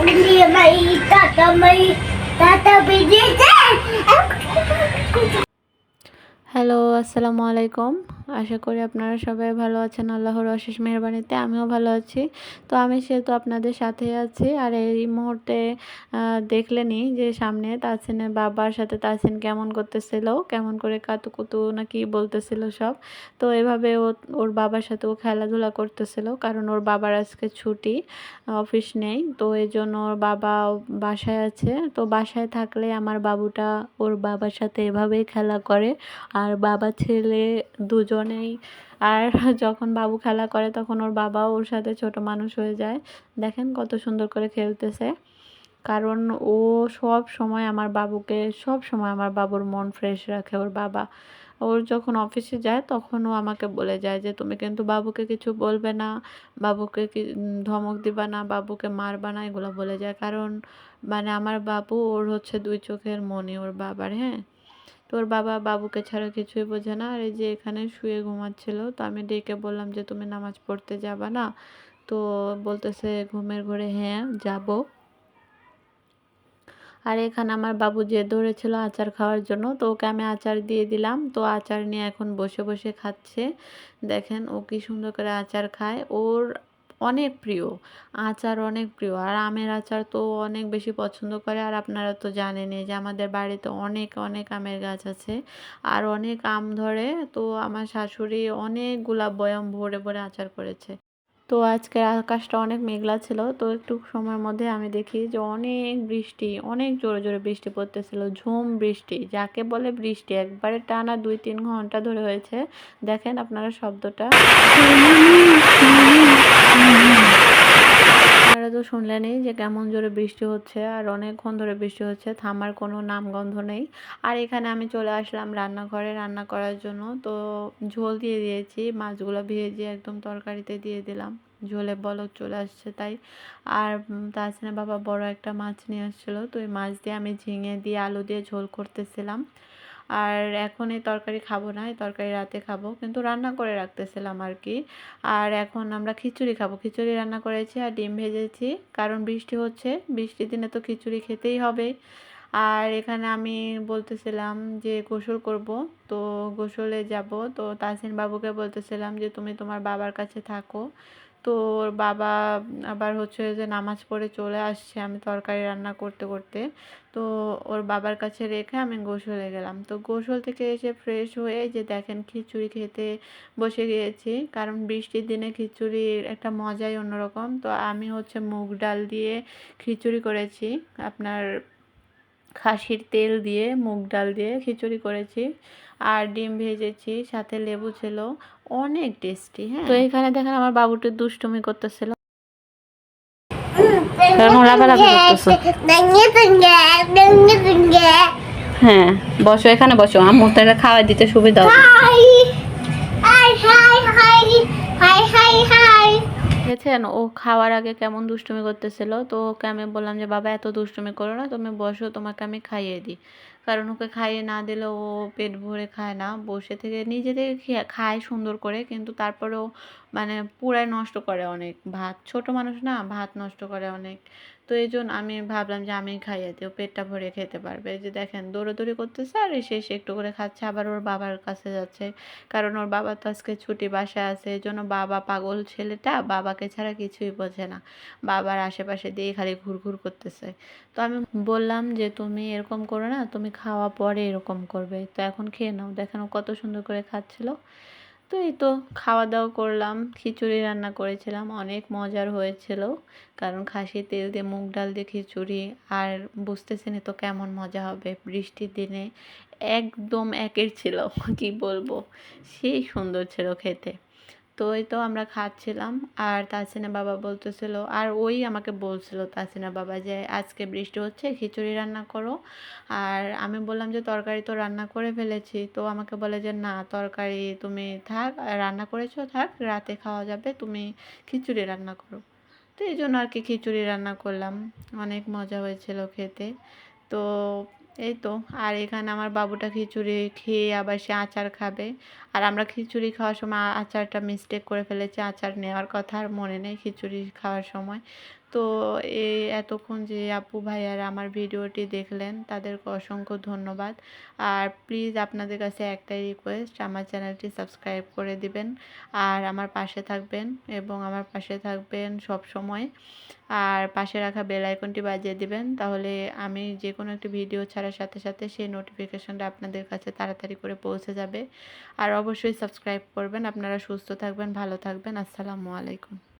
Hindi, may tata, may tata, may hello আসসালামু আলাইকুম। আশা করি আপনারা সবাই ভালো আছেন আল্লাহর অশেষ মেহরবানিতে আমিও ভালো আছি। তো আমি সেহেতু আপনাদের সাথে আছি। আর এই মুহূর্তে আহ, দেখলেনই যে সামনে তাসিনের বাবার সাথে তাসিন কেমন করতেছিল কেমন করে কাতুকুতু না কি বলতেছিল সব। তো এভাবে ও ওর বাবার সাথে ও খেলাধুলা করতেছিল কারণ ওর বাবার আজকে ছুটি অফিস নেই। তো এই জন্য ওর বাবা বাসায় আছে। তো বাসায় থাকলে আমার বাবুটা ওর বাবার সাথে এভাবেই খেলা করে। আর বাবা, ছেলে দুজনেই। আর যখন বাবু খেলা করে, তখন ওর বাবাও ওর সাথে ছোট মানুষ হয়ে যায়। দেখেন কত সুন্দর করে খেলতেছে। কারণ ও সব সময় আমার বাবুকে, সব সময় আমার বাবুর মন ফ্রেশ রাখে ওর বাবা। ওর যখন অফিসে যায়, তখন ও আমাকে বলে যায় যে, তুমি কিন্তু বাবুকে কিছু বলবে না, বাবুকে কি ধমক দিবা না, বাবুকে মারবা না, এগুলো বলে যায়। কারণ মানে আমার বাবু ওর হচ্ছে দুই চোখের মনি ওর বাবার হ্যাঁ? তো ওর বাবা বাবুকে ছাড়া কিছুই বোঝে না। আর এই যে এখানে শুয়ে ঘুমাচ্ছিল, তো আমি ডেকে বললাম যে, তুমি নামাজ পড়তে যাবা না? তো বলতেছে, ঘুমের ঘরে হ্যাঁ যাব। আর এখানে আমার বাবু যে ধরেছিল আচার খাওয়ার জন্য, তো ওকে আমি আচার দিয়ে দিলাম। তো আচার নিয়ে এখন বসে বসে খাচ্ছে। দেখেন ও কি সুন্দর করে আচার খায়। ওর অনেক প্রিয়, আচার অনেক প্রিয়। আর আমের আচার তো অনেক বেশি পছন্দ করে। আর আপনারা তো জানেনই যে আমাদের বাড়িতে অনেক অনেক আমের গাছ আছে। আর অনেক আম ধরে তো আমার শাশুড়ি অনেকগুলা বয়াম ভরে ভরে আচার করেছে। তো আজকের আকাশটা অনেক মেঘলা ছিল, তো একটু সময়ের মধ্যে আমি দেখি যে অনেক বৃষ্টি, অনেক জোরে জোরে বৃষ্টি পড়তেছিল, ঝুম বৃষ্টি, যাকে বলে বৃষ্টি। একবারে টানা দুই তিন ঘণ্টা ধরে হয়েছে। দেখেন আপনারা শব্দটা। আপনারা তো শুনলেনই যে কেমন জোরে বৃষ্টি হচ্ছে আর অনেকক্ষণ ধরে বৃষ্টি হচ্ছে, থামার কোনো নামগন্ধ নেই। আর এখানে আমি চলে আসলাম রান্নাঘরে রান্না করার জন্য। তো ঝোল দিয়ে দিয়েছি, মাছগুলো ভেজে একদম তরকারিতে দিয়ে দিলাম। ঝোলে বলক চলে আসছে তাই। আর তাছাড়া বাবা বড় একটা মাছ নিয়ে আসছিল, তো ওই মাছ দিয়ে আমি ঝিঙে দিয়ে আলু দিয়ে ঝোল করতেছিলাম। আর এখন এই তরকারি খাব না, এই তরকারি রাতে খাব। কিন্তু রান্না করে রাখতেছিলাম আর কি আর এখন আমরা খিচুড়ি খাব। খিচুড়ি রান্না করেছি আর ডিম ভেজেছি। কারণ বৃষ্টি হচ্ছে, বৃষ্টির দিনে তো খিচুড়ি খেতেই হবে। আর এখানে আমি বলতেছিলাম যে গোসল করব। তো গোসলে যাব। তো তাসিন বাবুকে বলতেছিলাম যে তুমি তোমার বাবার কাছে থাকো। তো ওর বাবা আবার হচ্ছে যে নামাজ পড়ে চলে আসছে, আমি তরকারি রান্না করতে করতে। তো ওর বাবার কাছে রেখে আমি গোসলে গেলাম। তো গোসল থেকে এসে ফ্রেশ হয়ে যে দেখেন খিচুড়ি খেতে বসে গিয়েছি। কারণ বৃষ্টির দিনে খিচুড়ির একটা মজাই অন্যরকম। তো আমি হচ্ছে মুগ ডাল দিয়ে খিচুড়ি করেছি। আপনার খাসির তেল দিয়ে মুগ ডাল দিয়ে খিচুড়ি করেছি। আর ডিম ভেজেছি সাথে লেবু ছিল। অনেক টেস্টি হ্যাঁ। তো এখানে দেখেন আমার বাবুটি দুষ্টুমি করতেছিল। দাঙ্গে দাঙ্গে হ্যাঁ বসো এখানে বসো। আমার তাহলে খাওয়া দিতে সুবিধা হবে। দেখেছেন? ও খাওয়ার আগে কেমন দুষ্টুমি করতেছিল? তো ওকে আমি বললাম যে, বাবা, এত দুষ্টুমি করো না। তুমি বসো, তোমাকে আমি খাইয়ে দিই। কারণ ওকে খাইয়ে না দিলে ও পেট ভরে খায় না। বসে থেকে নিজে থেকে খেয়ে- সুন্দর করে, কিন্তু তারপরেও মানে পুরাই নষ্ট করে অনেক। ভাত, ছোট মানুষ না, ভাত নষ্ট করে অনেক। তো এই জন্য আমি ভাবলাম যে আমি খাইয়ে দিই, ও পেটটা ভরে খেতে পারবে। যে দেখেন, দৌড়াদৌড়ি করতেছে আর এসে একটু করে খাচ্ছে, আবার ওর বাবার কাছে যাচ্ছে। কারণ ওর বাবা তো আজকে ছুটি, বাসায় আছে, এই জন্য বাবা পাগল ছেলেটা বাবাকে ছাড়া কিছুই বোঝে না। বাবার আশেপাশে দিয়ে খালি ঘুরঘুর করতেছে। তো আমি বললাম যে, তুমি এরকম করো না, তুমি খাওয়া পরে এরকম করবে। তো এখন খেয়ে নাও। দেখেন কত সুন্দর করে খাচ্ছিল। তো এই তো খাওয়া দাওয়া করলাম, খিচুড়ি রান্না করেছিলাম। অনেক মজার হয়েছিল, কারণ খাসি তেল দিয়ে, মুগ ডাল দিয়ে খিচুড়ি, আর বুঝতেছেন তো কেমন মজা হবে বৃষ্টির দিনে। একদম একের ছিল, কি বলব? সেই সুন্দর ছিল খেতে। তো এই তো আমরা খাচ্ছিলাম। আর তাসিনা বাবা বলতেছিল, আর ওই আমাকে বলছিল তাসিনা বাবা যে, আজকে বৃষ্টি হচ্ছে, খিচুড়ি রান্না করো। আর আমি বললাম যে, তরকারি তো রান্না করে ফেলেছি। তো আমাকে বলে যে, না, তরকারি তুমি থাক, রান্না করেছ, থাক, রাতে খাওয়া যাবে, তুমি খিচুড়ি রান্না করো। তো এই জন্য আর কি খিচুড়ি রান্না করলাম। অনেক মজা হয়েছিল খেতে। তো এই তো, আর এখানে আমার বাবুটা খিচুড়ি খেয়ে আবার সে আচার খাবে। আর আমরা খিচুড়ি খাওয়ার সময় আচারটা মিস্টেক করে ফেলেছি, আচার নেওয়ার কথা আর মনে নেই খিচুড়ি খাওয়ার সময়। তো এই এতক্ষণ যে আপু ভাইয়ারা আমার ভিডিওটি দেখলেন, তাদেরকে অসংখ্য ধন্যবাদ। আর প্লিজ আপনাদের কাছে একটাই রিকোয়েস্ট আমার চ্যানেলটি সাবস্ক্রাইব করে দিবেন আর আমার পাশে থাকবেন এবং আমার পাশে থাকবেন সব সময় আর পাশে রাখা বেল আইকনটি বাজিয়ে দিবেন, তাহলে আমি যে কোনো একটি ভিডিও ছাড়ার সাথে সাথে সেই নোটিফিকেশনটা আপনাদের কাছে তাড়াতাড়ি করে পৌঁছে যাবে। আর অবশ্যই সাবস্ক্রাইব করবেন, আপনারা সুস্থ থাকবেন, ভালো থাকবেন। আসসালামু আলাইকুম।